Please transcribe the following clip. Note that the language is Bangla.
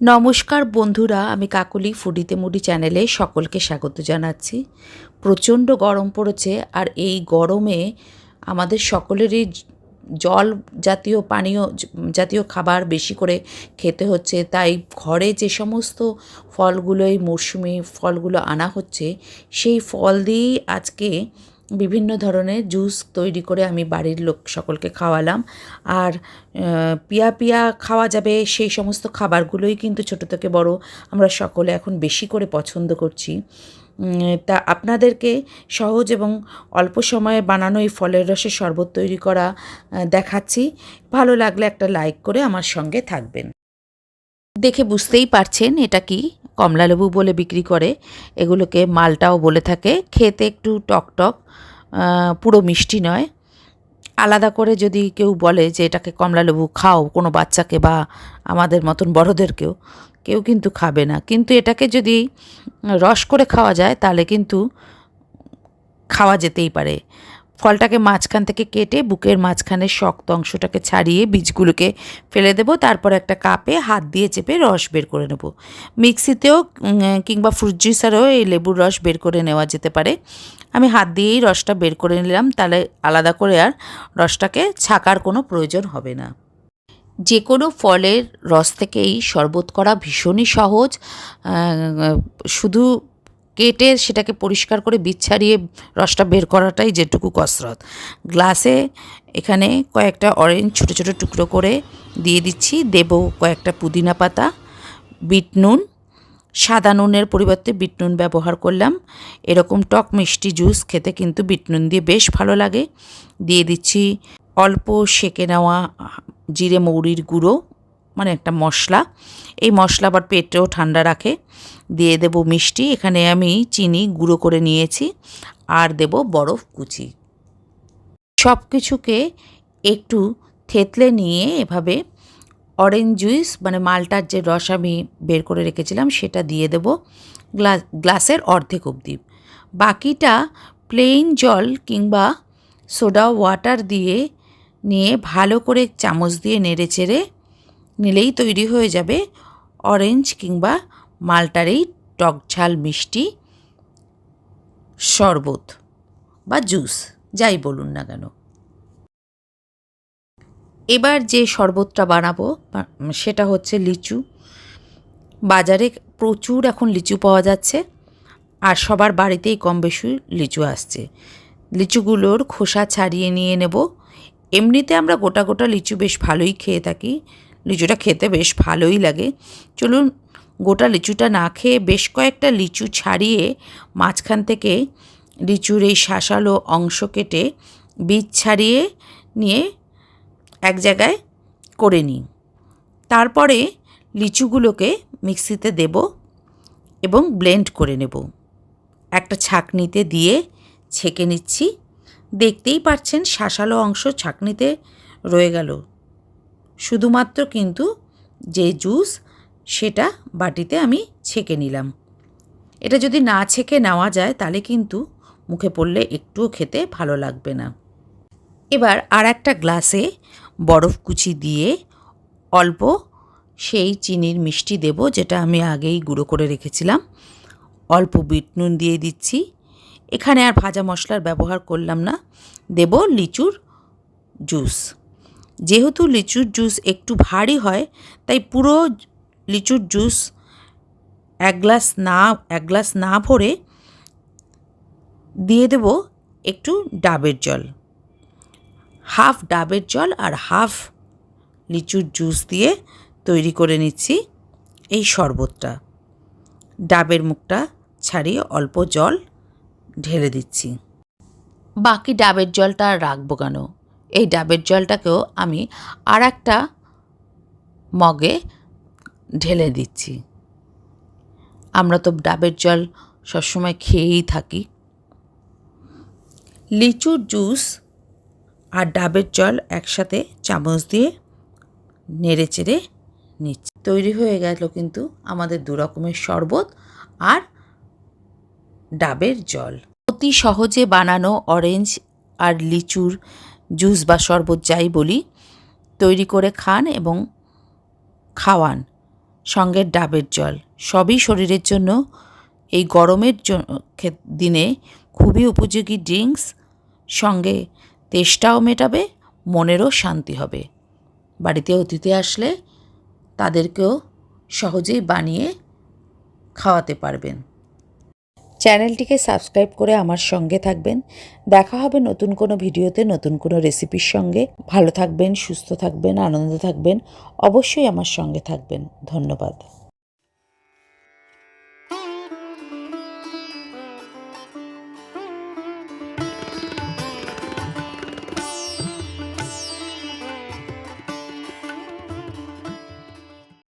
নমস্কার বন্ধুরা, আমি কাকলি ফুডিতে মুডি চ্যানেলে সকলকে স্বাগত জানাচ্ছি। প্রচণ্ড গরম পড়েছে আর এই গরমে আমাদের সকলেরই জল জাতীয় পানীয় জাতীয় খাবার বেশি করে খেতে হচ্ছে। তাই ঘরে যে সমস্ত ফলগুলো, এই মরশুমি ফলগুলো আনা হচ্ছে, সেই ফল দিয়েই আজকে বিভিন্ন ধরনের জুস তৈরি করে আমি বাড়ির লোক সকলকে খাওয়ালাম। আর পিয়া পিয়া খাওয়া যাবে সেই সমস্ত খাবারগুলোই কিন্তু ছোটো থেকে বড় আমরা সকলে এখন বেশি করে পছন্দ করছি। তা আপনাদেরকে সহজ এবং অল্প সময়ে বানানো এই ফলের রসের শরবত তৈরি করা দেখাচ্ছি। ভালো লাগলে একটা লাইক করে আমার সঙ্গে থাকবেন। দেখে বুঝতেই পারছেন এটা কি? কমলালেবু বলে বিক্রি করে, এগুলোকে মালটাও বলে থাকে। খেতে একটু টক টক পুরো মিষ্টি নয়। আলাদা করে যদি কেউ বলে যে এটাকে কমলালেবু খাও, কোনো বাচ্চাকে বা আমাদের মতন বড়োদেরকেও, কেউ কিন্তু খাবে না। কিন্তু এটাকে যদি রস করে খাওয়া যায়, তাহলে কিন্তু খাওয়া যেতেই পারে। ফলটাকে মাঝখান থেকে কেটে বুকের মাঝখানে শক্ত অংশটাকে ছাড়িয়ে বীজগুলোকে ফেলে দেবো। তারপর একটা কাপে হাত দিয়ে চেপে রস বের করে নেব। মিক্সিতেও কিংবা ফ্রুট জুসারেও এই লেবুর রস বের করে নেওয়া যেতে পারে। আমি হাত দিয়েই রসটা বের করে নিলাম, তাহলে আলাদা করে আর রসটাকে ছাকার কোনো প্রয়োজন হবে না। যে কোনো ফলের রস থেকেই শরবত করা ভীষণই সহজ। শুধু কেটে সেটাকে পরিষ্কার করে বীজ ছাড়িয়ে রসটা বের করাটাই যেটুকু কসরত। গ্লাসে এখানে কয়েকটা অরেঞ্জ ছোটো ছোটো টুকরো করে দিয়ে দিচ্ছি। দেব কয়েকটা পুদিনা পাতা, বিট নুন, সাদা নুনের পরিবর্তে বিট নুন ব্যবহার করলাম। এরকম টক মিষ্টি জুস খেতে কিন্তু বিট নুন দিয়ে বেশ ভালো লাগে। দিয়ে দিচ্ছি অল্প সেকে নেওয়া জিরে মৌরির গুঁড়ো মানে একটা মশলা। এই মশলা আবার পেটেও ঠান্ডা রাখে। দিয়ে দেব মিষ্টি। এখানে আমি চিনি গুঁড়ো করে নিয়েছি। আর দেব বরফ কুচি। সব কিছুকে একটু থেতলে নিয়ে এভাবে অরেঞ্জ জুইস মানে মালটার যে রস আমি বের করে রেখেছিলাম, সেটা দিয়ে দেব। গ্লাস গ্লাসের অর্ধেক অবধি। বাকিটা প্লেন জল কিংবা সোডা ওয়াটার দিয়ে নিয়ে ভালো করে চামচ দিয়ে নেড়ে চেড়ে নিলেই তৈরি হয়ে যাবে অরেঞ্জ কিংবা মালটার এই টক ঝাল মিষ্টি শরবত বা জুস, যাই বলুন না কেন। এবার যে শরবতটা বানাবো সেটা হচ্ছে লিচু। বাজারে প্রচুর এখন লিচু পাওয়া যাচ্ছে আর সবার বাড়িতেই কম বেশি লিচু আসছে। লিচুগুলোর খোসা ছাড়িয়ে নিয়ে নেব। এমনিতে আমরা গোটা গোটা লিচু বেশ ভালোই খেয়ে থাকি। লিচুটা খেতে বেশ ভালোই লাগে। চলুন গোটা লিচুটা না খেয়ে বেশ কয়েকটা লিচু ছাড়িয়ে মাঝখান থেকে লিচুর এই শাঁসালো অংশ কেটে বীজ ছাড়িয়ে নিয়ে এক জায়গায় করে নিই। তারপরে লিচুগুলোকে মিক্সিতে দেব এবং ব্লেন্ড করে নেব। একটা ছাঁকনিতে দিয়ে ছেঁকে নিচ্ছি। দেখতেই পাচ্ছেন শাঁসালো অংশ ছাঁকনিতে রয়ে গেল। শুধুমাত্র কিন্তু যে জুস সেটা বাটিতে আমি ছেঁকে নিলাম। এটা যদি না ছেঁকে নেওয়া যায় তাহলে কিন্তু মুখে পড়লে একটুও খেতে ভালো লাগবে না। এবার আর একটা গ্লাসে বরফ কুচি দিয়ে অল্প সেই চিনির মিষ্টি দেব যেটা আমি আগেই গুঁড়ো করে রেখেছিলাম। অল্প বিট নুন দিয়ে দিচ্ছি। এখানে আর ভাজা মশলার ব্যবহার করলাম না। দেব লিচুর জুস। যেহেতু লিচুর জুস একটু ভারী হয়, তাই পুরো লিচুর জুস এক গ্লাস না, এক গ্লাস না ভরে দিয়ে দেব একটু ডাবের জল। হাফ ডাবের জল আর হাফ লিচুর জুস দিয়ে তৈরি করে নিচ্ছি এই শরবতটা। ডাবের মুখটা ছাড়িয়ে অল্প জল ঢেলে দিচ্ছি। বাকি ডাবের জলটা আর রাখব কেন? এই ডাবের জলটাকেও আমি আর একটা মগে ঢেলে দিচ্ছি। আমরা তো ডাবের জল সবসময় খেয়েই থাকি। লিচুর জুস আর ডাবের জল একসাথে চামচ দিয়ে নেড়ে চেড়ে নিচ্ছি। তৈরি হয়ে গেল কিন্তু আমাদের দু রকমের শরবত আর ডাবের জল। অতি সহজে বানানো অরেঞ্জ আর লিচুর জুস বা শরবত যাই বলি, তৈরি করে খান এবং খাওয়ান। সঙ্গে ডাবের জল। সবই শরীরের জন্য এই গরমের দিনে খুবই উপযোগী ড্রিঙ্কস। সঙ্গে তেষ্টাও মেটাবে, মনেরও শান্তি হবে। বাড়িতে অতিথি আসলে তাদেরকেও সহজেই বানিয়ে খাওয়াতে পারবেন। চ্যানেলটিকে সাবস্ক্রাইব করে আমার সঙ্গে থাকবেন। দেখা হবে নতুন কোনো ভিডিওতে নতুন কোনো রেসিপির সঙ্গে। ভালো থাকবেন, সুস্থ থাকবেন, আনন্দ থাকবেন। অবশ্যই আমার সঙ্গে থাকবেন। ধন্যবাদ।